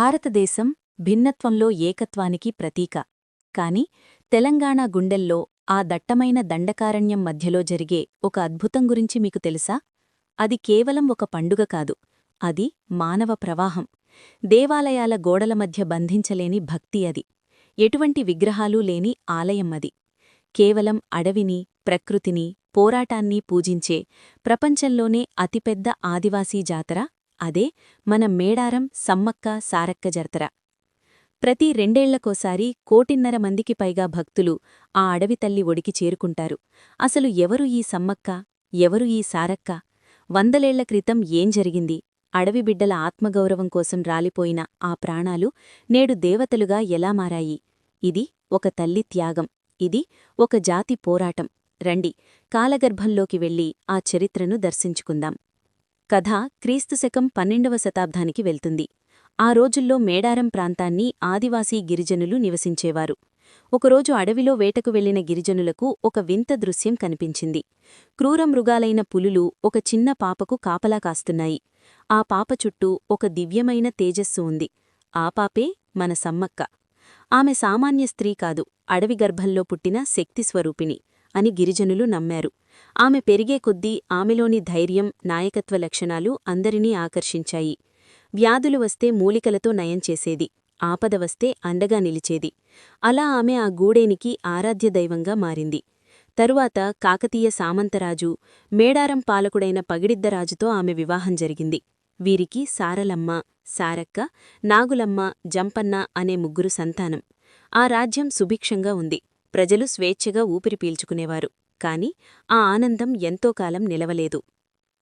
భారతదేశం భిన్నత్వంలో ఏకత్వానికి ప్రతీక. కాని తెలంగాణ గుండెల్లో ఆ దట్టమైన దండకారణ్యం మధ్యలో జరిగే ఒక అద్భుతం గురించి మీకు తెలుసా? అది కేవలం ఒక పండుగ కాదు. అది మానవ ప్రవాహం. దేవాలయాల గోడల మధ్య బంధించలేని భక్తి అది. ఎటువంటి విగ్రహాలూ లేని ఆలయం అది. కేవలం అడవిని ప్రకృతిని పోరాటాన్ని పూజించే ప్రపంచంలోనే అతిపెద్ద ఆదివాసీ జాతర అదే మన మేడారం సమ్మక్క సారక్క జర్తర. ప్రతి రెండేళ్ళకోసారి కోటిన్నర మందికి పైగా భక్తులు ఆ అడవి తల్లి ఒడికి చేరుకుంటారు. అసలు ఎవరు ఈ సమ్మక్క? ఎవరు ఈ సారక్క? వందలేళ్ళ క్రితం ఏం జరిగింది? అడవి బిడ్డల ఆత్మగౌరవం కోసం రాలిపోయిన ఆ ప్రాణాలు నేడు దేవతలుగా ఎలా మారాయి? ఇది ఒక తల్లి త్యాగం. ఇది ఒక జాతి పోరాటం. రండి కాలగర్భంలోకి వెళ్ళి ఆ చరిత్రను దర్శించుకుందాం. కథ క్రీస్తుశకం పన్నెండవ శతాబ్దానికి వెళ్తుంది. ఆ రోజుల్లో మేడారం ప్రాంతాన్ని ఆదివాసీ గిరిజనులు నివసించేవారు. ఒకరోజు అడవిలో వేటకు వెళ్ళిన గిరిజనులకు ఒక వింత దృశ్యం కనిపించింది. క్రూర మృగాలైన పులులు ఒక చిన్న పాపకు కాపలా కాస్తున్నాయి. ఆ పాప చుట్టూ ఒక దివ్యమైన తేజస్సు ఉంది. ఆ పాపే మన సమ్మక్క. ఆమె సామాన్య స్త్రీ కాదు అడవి గర్భంలో పుట్టిన శక్తిస్వరూపిణి అని గిరిజనులు నమ్మారు. ఆమె పెరిగే కొద్దీ ఆమెలోని ధైర్యం నాయకత్వ లక్షణాలు అందరినీ ఆకర్షించాయి. వ్యాధులు వస్తే మూలికలతో నయం చేసేది ఆపద వస్తే అండగా నిలిచేది. అలా ఆమె ఆ గూడేనికి ఆరాధ్య దైవంగా మారింది. తరువాత కాకతీయ సామంతరాజు మేడారం పాలకుడైన పగిడిద్దరాజుతో ఆమె వివాహం జరిగింది. వీరికి సారలమ్మ సారక్క నాగులమ్మ జంపన్న అనే ముగ్గురు సంతానం. ఆ రాజ్యం సుభిక్షంగా ఉంది. ప్రజలు స్వేచ్ఛగా ఊపిరి పీల్చుకునేవారు. కాని ఆ ఆనందం ఎంతోకాలం నిలవలేదు.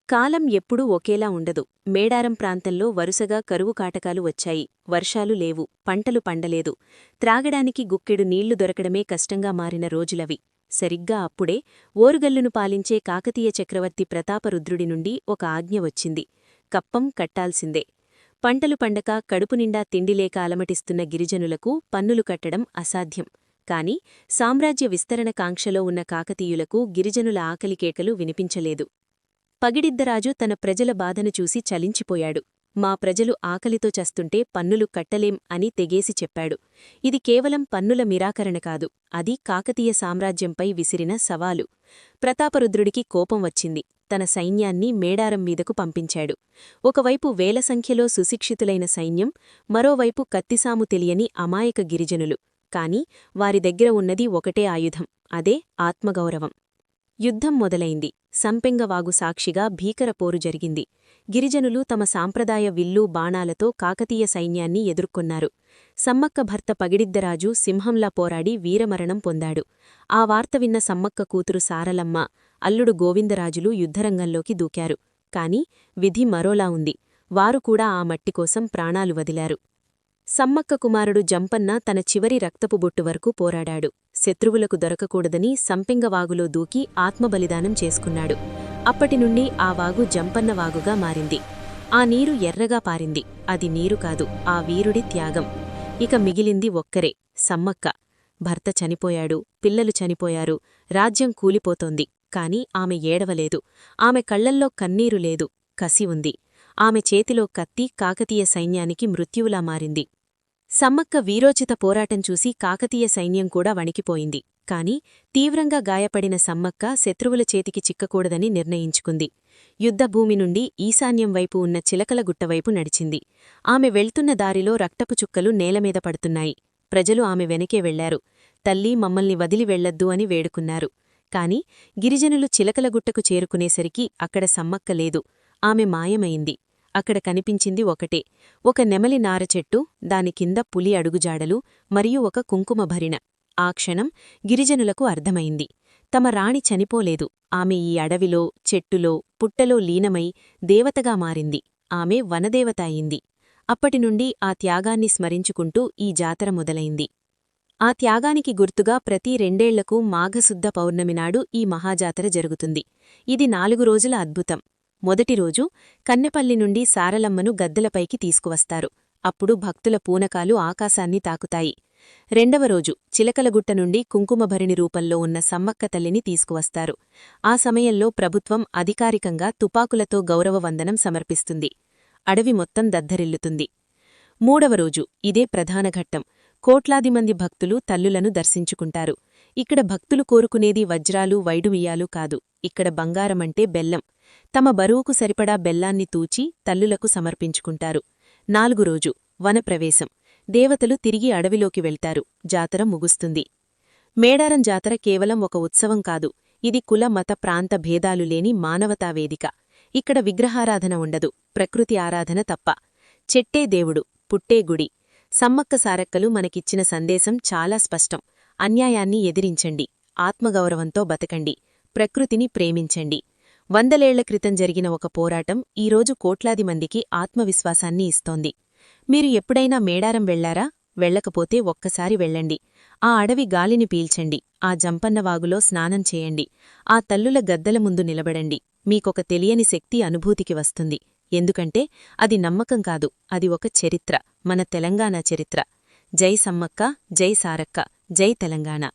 కాలం ఎప్పుడూ ఒకేలా ఉండదు. మేడారం ప్రాంతంలో వరుసగా కరువు కాటకాలు వచ్చాయి. వర్షాలు లేవు. పంటలు పండలేదు. త్రాగడానికి గుక్కెడు నీళ్ళు దొరకడమే కష్టంగా మారిన రోజులవి. సరిగ్గా అప్పుడే ఓరుగల్లును పాలించే కాకతీయ చక్రవర్తి ప్రతాపరుద్రుడి నుండి ఒక ఆజ్ఞ వచ్చింది. కప్పం కట్టాల్సిందే. పంటలు పండక కడుపునిండా తిండిలేక అలమటిస్తున్న గిరిజనులకు పన్నులు కట్టడం అసాధ్యం. కాని సామ్రాజ్య విస్తరణ కాంక్షలో ఉన్న కాకతీయులకు గిరిజనుల ఆకలికేకలు వినిపించలేదు. పగిడిద్దరాజు తన ప్రజల బాధను చూసి చలించిపోయాడు. మా ప్రజలు ఆకలితో చస్తుంటే పన్నులు కట్టలేం అని తెగేసి చెప్పాడు. ఇది కేవలం పన్నుల నిరాకరణ కాదు అది కాకతీయ సామ్రాజ్యంపై విసిరిన సవాలు. ప్రతాపరుద్రుడికి కోపం వచ్చింది. తన సైన్యాన్ని మేడారం మీదకు పంపించాడు. ఒకవైపు వేల సంఖ్యలో సుశిక్షితులైన సైన్యం మరోవైపు కత్తిసాము తెలియని అమాయక గిరిజనులు. కాని వారి దగ్గర ఉన్నది ఒకటే ఆయుధం అదే ఆత్మగౌరవం. యుద్ధం మొదలైంది. సంపెంగవాగు సాక్షిగా భీకర పోరు జరిగింది. గిరిజనులు తమ సాంప్రదాయ విల్లు బాణాలతో కాకతీయ సైన్యాన్ని ఎదుర్కొన్నారు. సమ్మక్క భర్త పగిడిద్దరాజు సింహంలా పోరాడి వీరమరణం పొందాడు. ఆ వార్త విన్న సమ్మక్క కూతురు సారలమ్మ అల్లుడు గోవిందరాజులు యుద్ధరంగంలోకి దూకారు. కాని విధి మరోలా ఉంది. వారు కూడా ఆ మట్టికోసం ప్రాణాలు వదిలారు. సమ్మక్క కుమారుడు జంపన్న తన చివరి రక్తపు బొట్టు వరకు పోరాడాడు. శత్రువులకు దొరకకూడదని సంపెంగవాగులో దూకి ఆత్మబలిదానం చేసుకున్నాడు. అప్పటినుండి ఆ వాగు జంపన్న వాగుగా మారింది. ఆ నీరు ఎర్రగా పారింది. అది నీరు కాదు ఆ వీరుడి త్యాగం. ఇక మిగిలింది ఒక్కరే సమ్మక్క. భర్త చనిపోయాడు పిల్లలు చనిపోయారు రాజ్యం కూలిపోతోంది. కాని ఆమె ఏడవలేదు. ఆమె కళ్ళల్లో కన్నీరు లేదు కసి ఉంది. ఆమె చేతిలో కత్తి కాకతీయ సైన్యానికి మృత్యువులా మారింది. సమ్మక్క వీరోచిత పోరాటం చూసి కాకతీయ సైన్యం కూడా వణికిపోయింది. కాని తీవ్రంగా గాయపడిన సమ్మక్క శత్రువుల చేతికి చిక్కకూడదని నిర్ణయించుకుంది. యుద్ధభూమి నుండి ఈశాన్యం వైపు ఉన్న చిలకల గుట్టవైపు నడిచింది. ఆమె వెళ్తున్న దారిలో రక్తపు చుక్కలు నేలమీద పడుతున్నాయి. ప్రజలు ఆమె వెనకే వెళ్ళారు. తల్లి మమ్మల్ని వదిలి వెళ్ళొద్దు అని వేడుకున్నారు. కాని గిరిజనులు చిలకలగుట్టకు చేరుకునేసరికి అక్కడ సమ్మక్క లేదు. ఆమె మాయమైంది. అక్కడ కనిపించింది ఒకటే. ఒక నెమలి నారచెట్టు దాని కింద పులి అడుగుజాడలు మరియు ఒక కుంకుమభరిణ ఆ క్షణం గిరిజనులకు అర్థమైంది. తమ రాణి చనిపోలేదు. ఆమె ఈ అడవిలో చెట్టులో పుట్టలో లీనమై దేవతగా మారింది. ఆమె వనదేవత అయింది. అప్పటినుండి ఆ త్యాగాన్ని స్మరించుకుంటూ ఈ జాతర మొదలైంది. ఆ త్యాగానికి గుర్తుగా ప్రతి రెండేళ్ళకు మాఘశుద్ధ పౌర్ణమినాడు ఈ మహాజాతర జరుగుతుంది. ఇది నాలుగు రోజుల అద్భుతం. మొదటి రోజు కన్నెపల్లి నుండి సారలమ్మను గద్దెలపైకి తీసుకువస్తారు. అప్పుడు భక్తుల పూనకాలు ఆకాశాన్ని తాకుతాయి. రెండవ రోజు చిలకలగుట్ట నుండి కుంకుమభరిణి రూపంలో ఉన్న సమ్మక్క తల్లిని తీసుకువస్తారు. ఆ సమయంలో ప్రభుత్వం అధికారికంగా తుపాకులతో గౌరవ వందనం సమర్పిస్తుంది. అడవి మొత్తం దద్దరిల్లుతుంది. మూడవ రోజు ఇదే ప్రధాన ఘట్టం. కోట్లాది మంది భక్తులు తల్లులను దర్శించుకుంటారు. ఇక్కడ భక్తులు కోరుకునేది వజ్రాలు వైడుమియాలు కాదు. ఇక్కడ బంగారమంటే బెల్లం. తమ బరువుకు సరిపడా బెల్లాన్ని తూచి తల్లులకు సమర్పించుకుంటారు. నాలుగు రోజు వనప్రవేశం. దేవతలు తిరిగి అడవిలోకి వెళ్తారు. జాతర ముగుస్తుంది. మేడారం జాతర కేవలం ఒక ఉత్సవం కాదు. ఇది కుల మత ప్రాంత భేదాలు లేని మానవతా వేదిక. ఇక్కడ విగ్రహారాధన ఉండదు. ప్రకృతి ఆరాధన తప్ప. చెట్టే దేవుడు పుట్టే గుడి. సమ్మక్క సారక్కలు మనకిచ్చిన సందేశం చాలా స్పష్టం. అన్యాయాన్ని ఎదిరించండి. ఆత్మగౌరవంతో బతకండి. ప్రకృతిని ప్రేమించండి. వందలేళ్ళ క్రితం జరిగిన ఒక పోరాటం ఈరోజు కోట్లాది మందికి ఆత్మవిశ్వాసాన్ని ఇస్తోంది. మీరు ఎప్పుడైనా మేడారం వెళ్ళారా? వెళ్ళకపోతే ఒక్కసారి వెళ్ళండి. ఆ అడవి గాలిని పీల్చండి. ఆ జంపన్నవాగులో స్నానం చేయండి. ఆ తల్లుల గద్దల ముందు నిలబడండి. మీకొక తెలియని శక్తి అనుభూతికి వస్తుంది. ఎందుకంటే అది నమ్మకం కాదు. అది ఒక చరిత్ర. మన తెలంగాణ చరిత్ర. జై సమ్మక్క జై సారక్క జై తెలంగాణ.